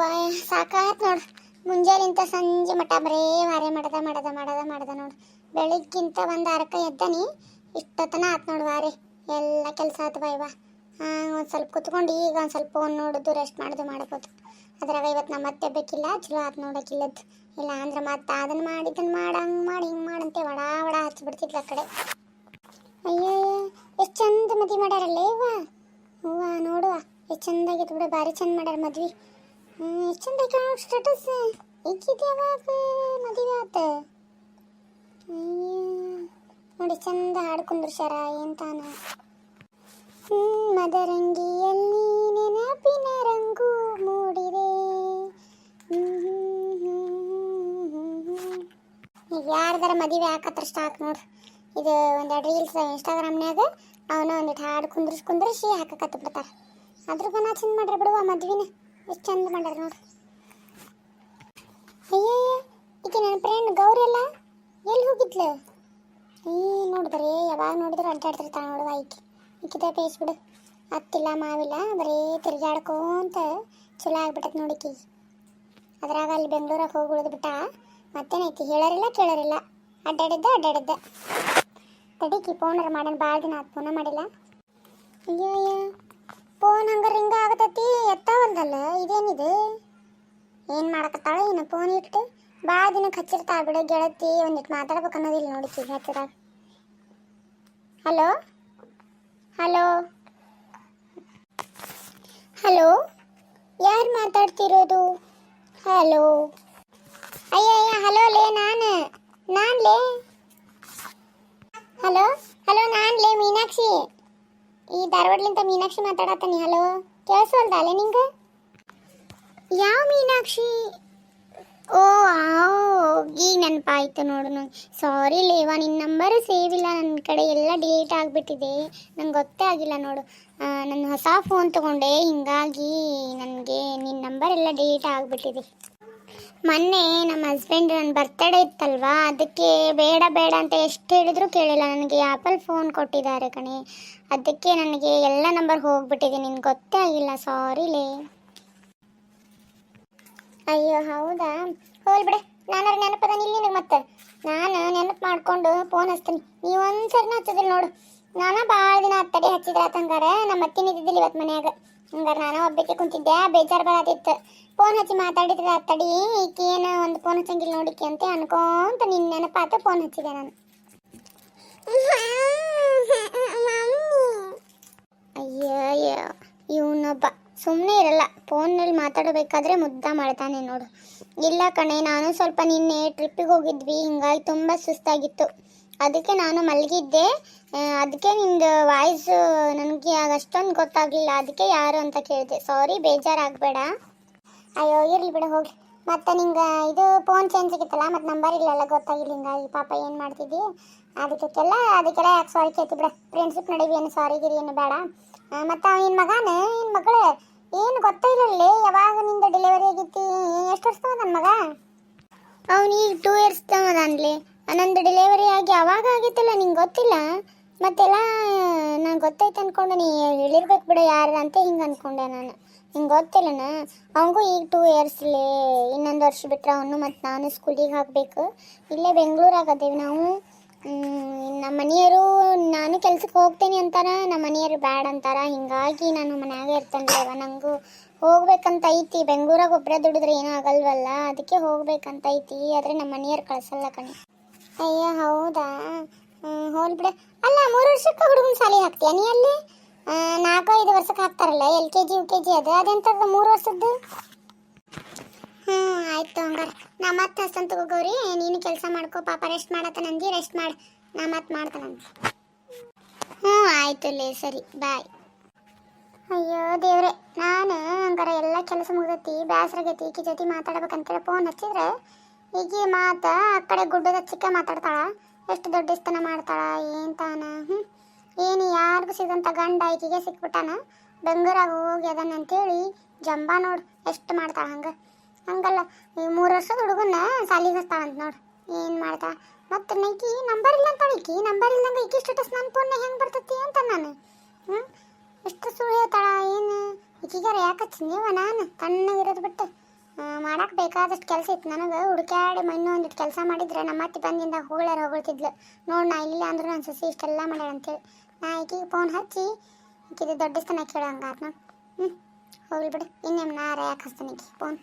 ಯವ್ವ ಸಾಕಾತ್ ನೋಡು. ಮುಂಜಾನಿಂತ ಸಂಜೆ ಮಟ ಬರೇ ವಾರೆ ಮಾಡದ ಮಾಡದ ಮಾಡದ ಮಾಡದ ನೋಡು. ಬೆಳಿಗ್ಗಿಂತ ಒಂದು ಅರ್ಕ ಎದ್ದನಿ ಇಷ್ಟೊತ್ತನ ಆತ್ ನೋಡು ವಾರೆ ಎಲ್ಲ ಕೆಲಸ ಆತು ಬಾಯ್ವ ಹಾಂ, ಒಂದು ಸ್ವಲ್ಪ ಕುತ್ಕೊಂಡು ಈಗ ಒಂದು ಸ್ವಲ್ಪ ಫೋನ್ ನೋಡೋದು ರೆಸ್ಟ್ ಮಾಡೋದು ಮಾಡ್ಬೋದು. ಅದ್ರಾಗ ಇವತ್ತು ನಮ್ಮ ಮತ್ತೆ ಬೇಕಿಲ್ಲ, ಚಲೋ ಆತು ನೋಡೋಕ್ಕಿಲ್ಲದ್ದು ಇಲ್ಲ ಅಂದ್ರೆ ಮತ್ತೆ ಅದನ್ನು ಮಾಡಿ ಇದನ್ನು ಮಾಡ, ಹಂಗೆ ಮಾಡಿ, ಹಿಂಗೆ ಮಾಡಂತೆ ವಡ ವಡ ಹಚ್ಚಿಬಿಡ್ತಿದ್ಲ ಆ ಕಡೆ. ಅಯ್ಯೋ ಎಷ್ಟು ಚಂದ ಮದ್ವೆ ಮಾಡ್ಯಾರಲ್ಲ ಇವ ಹೂವ, ನೋಡುವ, ಎಷ್ಟು ಚಂದಾಗಿತ್ತು ಬಿಡು, ಭಾರಿ ಚಂದ ಮಾಡ್ಯಾರ ಮದ್ವಿ. ಎಷ್ಟು ಚಂದ ಐತೆ ಸ್ಟೇಟಸ್ ಯಾವಾಗ ಮದುವೆ ಆತ ನೋಡಿ ಚಂದ ಹಾಡು ಕುಂದ್ರಸ್ಯಾರ ಏನ್ ತಾನ ಮದರಂಗಿಯಲ್ಲಿ ನೆನಪಿನ ರಂಗು ಮೂಡಿದೆ. ಈಗ ಯಾರ್ದಾರ ಮದುವೆ ಹಾಕತ್ರ ಸ್ಟಾಕ್ ನೋಡು. ಇದು ಒಂದು ರೀಲ್ಸ್ ಇನ್ಸ್ಟಾಗ್ರಾಮ್ನ್ಯಾಗ ಅವನ ಒಂದಿಟ್ಟು ಹಾಡು ಕುಂದ್ರಿಸಿ ಕುಂದ್ರಿಸಿ ಹಾಕಕತ್ತ ಬಿಡ್ತಾರೆ ಅದ್ರ ಬನ ಚಂದ ಮಾಡ್ರಿ ಬಿಡುವ ಮದ್ವಿನ. ಎಷ್ಟು ಚಂದ ಮಾಡ್ಯಾರ ನೋಡ್ರಿ. ಅಯ್ಯಯ್ಯ ಈಗ ನನ್ನ ಫ್ರೆಂಡ್ ಗೌರಿ ಅಲ್ಲ? ಎಲ್ಲಿ ಹೋಗಿದ್ಲು? ಈ ನೋಡಿದ್ರಿ, ಯಾವಾಗ ನೋಡಿದ್ರು ಅಡ್ಡಾಡ್ತಿರ್ತಾಳೆ ನೋಡುವ ಈಕಿ. ಈಕಿದ ಬಿಡು. ಅತ್ತಿಲ್ಲ, ಮಾವಿಲ್ಲ, ಬರೀ ತಿರ್ಗಾಡ್ಕೊಂತ ಚಲೋ ಆಗ್ಬಿಟ್ಟದ ನೋಡಿಕಿ ಅದ್ರಾಗ ಅಲ್ಲಿ ಬೆಂಗಳೂರಿಗೆ ಹೋಗಿ ಉಳಿದು ಬಿಟ್ಟ. ಮತ್ತೇನೈತಿ ಹೇಳೋರಿಲ್ಲ, ಕೇಳೋರಿಲ್ಲ. ಅಡ್ಡಾಡಿದ್ದ ಅಡ್ಡಾಡಿದ್ದ. ತಡಿಕಿ ಫೋನರ ಮಾಡೋಣ ಭಾಳ ದಿನ ಆತು ಫೋನ ಮಾಡಿಲ್ಲ. ಅಯ್ಯೋ ಅಯ್ಯೋ ಫೋನ್ ಹಂಗ ರಿಂಗ ಆಗತೈತಿ. ಮಾಡಕತ್ತಾಳ ಇನ್ನು ಫೋನ್ ಇಟ್ಟು ಭಾಳ ದಿನಕ್ಕೆ ಹಚ್ಚಿರ್ತಾಳ ಬಿಡು, ಗೆಳತಿ ಒಂದಿಟ್ಟು ಮಾತಾಡ್ಬೇಕು ಅನ್ನೋದಿಲ್ಲ ನೋಡಿ ಹಚ್ಚಿದಾಗ ಹಲೋ ಹಲೋ ಹಲೋ ಯಾರು ಮಾತಾಡ್ತಿರೋದು? ಹಲೋ ಅಯ್ಯಯ್ಯ ಹಲೋ ಲೇ, ನಾನು ನಾನು ಲೇ. ಹಲೋ ಹಲೋ ನಾನು ಲೇ, ಮೀನಾಕ್ಷಿ. ಈ ಧಾರವಾಡಲಿಂದ ಮೀನಾಕ್ಷಿ ಮಾತಾಡತ್ತೀನಿ ಹಲೋ ಕೇಳಿಸೋಲ್ದ ನಿಂಗೆ? ಯಾವ ಮೀನಾಕ್ಷಿ? ಓ ಈಗ ನೆನಪಾಯ್ತು ನೋಡು ನಂಗೆ. ಸಾರಿ ಲೇವಾ ನಿನ್ನ ನಂಬರ್ ಸೇವ್ ಇಲ್ಲ. ನನ್ನ ಕಡೆ ಎಲ್ಲ ಡಿಲೀಟ್ ಆಗಿಬಿಟ್ಟಿದೆ. ನಂಗೆ ಗೊತ್ತೇ ಆಗಿಲ್ಲ ನೋಡು. ನಾನು ಹೊಸ ಫೋನ್ ತೊಗೊಂಡೆ. ಹಿಂಗಾಗಿ ನನಗೆ ನಿನ್ನ ನಂಬರ್ ಎಲ್ಲ ಡಿಲೀಟ್ ಆಗಿಬಿಟ್ಟಿದೆ. ಮೊನ್ನೆ ನಮ್ಮ ಹಸ್ಬೆಂಡ್ ನನ್ನ ಬರ್ತಡೇ ಇತ್ತಲ್ವಾ? ಅದಕ್ಕೆ ಬೇಡ ಬೇಡ ಅಂತ ಎಷ್ಟು ಹೇಳಿದ್ರು ಕೇಳಿಲ್ಲ. ನನಗೆ ಆ್ಯಪಲ್ ಫೋನ್ ಕೊಟ್ಟಿದ್ದಾರೆ ಕಣೆ. ಅದಕ್ಕೆ ನನಗೆ ಎಲ್ಲ ನಂಬರ್ ಹೋಗ್ಬಿಟ್ಟಿದೆ. ನಿನ್ಗೆ ಗೊತ್ತೇ ಆಗಿಲ್ಲ. ಸಾರಿ ಲೇ. ಅಯ್ಯೋ, ಹೌದಾ? ಹೋಲ್ ಬಿಡ. ನಾನಾರ ನೆನಪದ ನಿನಗೆ ಮತ್ತೆ. ನಾನು ನೆನಪು ಮಾಡ್ಕೊಂಡು ಫೋನ್ ಹಚ್ತೀನಿ. ನೀವು ಒಂದ್ಸರಿನ ಹಚ್ಚಿದ್ರಿ ನೋಡು. ನಾನು ಭಾಳ ದಿನ ಹತ್ತಡಿ ಹಚ್ಚಿದ್ರೆ ಹಂಗಾರೆ ನಮ್ಮ ಅತ್ತಿನ ಇದ್ದಿದ್ದಿಲ್ಲ ಇವತ್ತು ಮನ್ಯಾಗ. ಹಂಗಾರೆ ನಾನು ಒಬ್ಬಕ್ಕೆ ಕುಂತಿದ್ದೆ, ಬೇಜಾರು ಬರತಿತ್ತು ಫೋನ್ ಹಚ್ಚಿ ಮಾತಾಡಿದ್ರೆ ಅತ್ತಡಿ ಈಕಿ ಏನು ಒಂದು ಫೋನ್ ಹಚ್ಚಂಗಿಲ್ಲ ನೋಡಿಕೆ ಅಂತ ಅನ್ಕೊಂತ ನಿನ್ನ ನೆನಪಾತ ಫೋನ್ ಹಚ್ಚಿದೆ ನಾನು. ಅಯ್ಯೋ ಅಯ್ಯೋ. ಇವನೊಬ್ಬ ಸುಮ್ಮನೆ ಇರಲ್ಲ. ಫೋನಲ್ಲಿ ಮಾತಾಡಬೇಕಾದ್ರೆ ಮುದ್ದ ಮಾಡ್ತಾನೆ ನೋಡು. ಇಲ್ಲ ಕಣೆ, ನಾನು ಸ್ವಲ್ಪ ನಿನ್ನೆ ಟ್ರಿಪ್ಪಿಗೆ ಹೋಗಿದ್ವಿ. ಹಿಂಗಾಗಿ ತುಂಬ ಸುಸ್ತಾಗಿತ್ತು. ಅದಕ್ಕೆ ನಾನು ಮಲಗಿದ್ದೆ. ಅದಕ್ಕೆ ನಿಂದು ವಾಯ್ಸ್ ನನಗೆ ಅಷ್ಟೊಂದು ಗೊತ್ತಾಗಲಿಲ್ಲ. ಅದಕ್ಕೆ ಯಾರು ಅಂತ ಕೇಳಿದೆ. ಸಾರಿ ಬೇಜಾರಾಗಬೇಡ. ಅಯ್ಯೋ, ಇರಲಿ ಬಿಡ, ಹೋಗಿ. ಮತ್ತೆ ನಿಂಗೆ ಇದು ಫೋನ್ ಚೇಂಜ್ ಸಿಗುತ್ತಲ್ಲ ಮತ್ತೆ ನಂಬರ್ ಇಲ್ಲಲ್ಲ ಗೊತ್ತಾಗಿಲ್ಲ ಹಿಂಗಾಗಿ ಪಾಪ ಏನು ಮಾಡ್ತಿದ್ದಿ? ಅದಕ್ಕೆಲ್ಲ ಅದಕ್ಕೆಲ್ಲ ಯಾಕೆ ಸಾರಿ ಕೇಳ್ತಿ ಬಿಡ. ಫ್ರೆಂಡ್ಶಿಪ್ ನಡೀವಿ ಏನು ಸಾರಿ ಗಿರಿ ಏನು ಬೇಡ. ಮತ್ತು ನಿನ್ನ ಮಗನ ನಿನ್ನ ಮಗಳು ಏನು ಗೊತ್ತಾಗಿಲ್ಲ ಯಾವಾಗ ನಿಂದ ಡೆಲಿವರಿ ಆಗಿತ್ತು? ಎಷ್ಟು ವರ್ಷ ನನ್ನ ಮಗ? ಅವನು ಈಗ ಟೂ ಇಯರ್ಸ್ ಅನ್ಲಿ ನಂದು ಡೆಲಿವರಿ ಆಗಿ ಅವಾಗ ಆಗಿತ್ತಲ್ಲ, ನಿಂಗೆ ಗೊತ್ತಿಲ್ಲ? ಮತ್ತೆಲ್ಲ ನಾನು ಗೊತ್ತೈತೆ ಅನ್ಕೊಂಡೆ, ನೀ ಹೇಳಿರ್ಬೇಕು ಬಿಡ ಯಾರು ಅಂತ ಹಿಂಗೆ ಅನ್ಕೊಂಡೆ ನಾನು. ನಿಂಗೆ ಗೊತ್ತಿಲ್ಲನ? ಅವಂಗೂ ಈಗ ಟೂ ಇಯರ್ಸ್ಲೇ ಇನ್ನೊಂದು ವರ್ಷ ಬಿಟ್ರೆ ಅವನು ಮತ್ತು ನಾನು ಸ್ಕೂಲಿಗೆ ಹಾಕಬೇಕು. ಇಲ್ಲೇ ಬೆಂಗಳೂರಾಗ ಅದೇವಿ ನಾವು. ನಮ್ಮ ಮನೆಯವರು, ನಾನು ಕೆಲ್ಸಕ್ಕೆ ಹೋಗ್ತೀನಿ ಅಂತಾರ ನಮ್ಮ ಮನೆಯವರು ಬ್ಯಾಡ್ ಅಂತಾರ, ಹಿಂಗಾಗಿ ನಾನು ಮನ್ಯಾಗೆ ಇರ್ತೇನೆ ನಂಗೂ ಹೋಗ್ಬೇಕಂತ ಐತಿ. ಬೆಂಗಳೂರಾಗ ಒಬ್ಬರೇ ದುಡಿದ್ರೆ ಏನೂ ಆಗಲ್ವಲ್ಲ, ಅದಕ್ಕೆ ಹೋಗ್ಬೇಕಂತ ಐತಿ, ಆದರೆ ನಮ್ಮ ಮನೆಯವ್ರು ಕಳ್ಸಲ್ಲ ಕಣೆ. ಅಯ್ಯೋ, ಹೌದಾ? ಹೋಲ್ ಅಲ್ಲ, ಮೂರು ವರ್ಷಕ್ಕೆ ಹುಡುಗನ ಸಾಲಿ ಹಾಕ್ತೀಯ ನೀ ಅಲ್ಲಿ? ನಾಲ್ಕು, ಐದು ವರ್ಷಕ್ಕೆ ಹಾಕ್ತಾರಲ್ಲ, L K G, U K G ಅದು? ಅದೆಂಥದ್ದು ಮೂರು ವರ್ಷದ್ದು? ಹ್ಞೂ ಆಯ್ತು ಹಂಗಾರೆ. ನಾ ಮತ್ತೆ ಹಸ್ತಂತ ಹೋಗೋರಿ ನೀನು ಕೆಲಸ ಮಾಡ್ಕೋ, ಪಾಪ ರೆಸ್ಟ್ ಮಾಡತ್ತ ನಂದಿ ರೆಸ್ಟ್ ಮಾಡಿ. ನಾ ಮತ್ತೆ ಮಾಡ್ತಾನಂತ ಹ್ಞೂ, ಆಯ್ತು ಲೇ, ಸರಿ, ಬಾಯ್. ಅಯ್ಯೋ ದೇವ್ರೆ, ನಾನು ಹಂಗಾರೆ ಎಲ್ಲ ಕೆಲಸ ಮುಗ್ದೈತಿ, ಬ್ಯಾಸ್ರಾಗೈತಿ, ಈಕಿ ಜೊತೆ ಮಾತಾಡ್ಬೇಕಂತೇಳಿ ಫೋನ್ ಹಚ್ಚಿದ್ರೆ ಈಗ ಮಾತಾ ಆ ಕಡೆ ಗುಡ್ಡದ ಚಿಕ್ಕ ಮಾತಾಡ್ತಾಳ. ಎಷ್ಟು ದೊಡ್ಡಸ್ತನ ಮಾಡ್ತಾಳ, ಏನ್ ತಾನ ಹ್ಞೂ ಏನು ಯಾರಿಗೂ ಸಿಗಂತ ಗಂಡ ಈಕಿಗೆ ಸಿಕ್ಬಿಟ್ಟಾನ? ಬೆಂಗಳೂರಾಗ ಹೋಗಿ ಅದನ್ನ ಅಂತೇಳಿ ಜಂಬ ನೋಡು, ಎಷ್ಟು ಮಾಡ್ತಾಳ ಹಂಗೆ? ಹಂಗಲ್ಲ, ಈ ಮೂರು ವರ್ಷದ ಹುಡುಗನ್ನ ಸಾಲಿಗೆ ಹಚ್ತಾಳಂತ ನೋಡು, ಏನು ಮಾಡ್ತಾ ಮತ್ತೆ ನೈಕಿ ನಂಬರ್ ಇಲ್ಲ ಅಂತ ಈಕಿ, ನಂಬರ್ ಇಲ್ದಂಗೆ ಈಕಿ ಸ್ಟೇಟಸ್ ನನ್ನ ಫೋನ್ ಹೆಂಗೆ ಬರ್ತೈತಿ ಅಂತ ನಾನು. ಹ್ಞೂ ಎಷ್ಟು ಸುಳ್ಳು ಹೇಳ್ತಾಳ, ಏನು? ಈಕಿಗಾರ ಯಾಕೆ ಚಿನ್ನಿವ ನಾನು? ತಣ್ಣಗಿರೋದು ಬಿಟ್ಟು. ಮಾಡಕ್ಕೆ ಬೇಕಾದಷ್ಟು ಕೆಲಸ ಇತ್ತು ನನಗೆ. ಹುಡುಕಾಡಿ ಮಣ್ಣು ಒಂದಿಟ್ಟು ಕೆಲಸ ಮಾಡಿದ್ರೆ ನಮ್ಮ ಅತ್ತೆ ಬಂದಿಂದ ಹೋಗ್ಲಾರ ಹೊಗಳ್ತಿದ್ಲು. ನೋಡಿ ನಾ ಇಲ್ಲ ಅಂದ್ರೂ ನನ್ನ ಸಸಿ ಇಷ್ಟೆಲ್ಲ ಮಾಡ್ಯಾಳ ಅಂತೇಳಿ. ನಾ ಈಕಿಗೆ ಫೋನ್ ಹಚ್ಚಿ, ಈಕಿದು ದೊಡ್ಡ ಸ್ಥಾನ ಕೇಳೋ ನೋಡಿ ಹ್ಞೂ ಹೋಗ್ಲಿ ಬಿಡು. ಇನ್ನೇನು ನಾ ಯಾಕೆ ಫೋನ್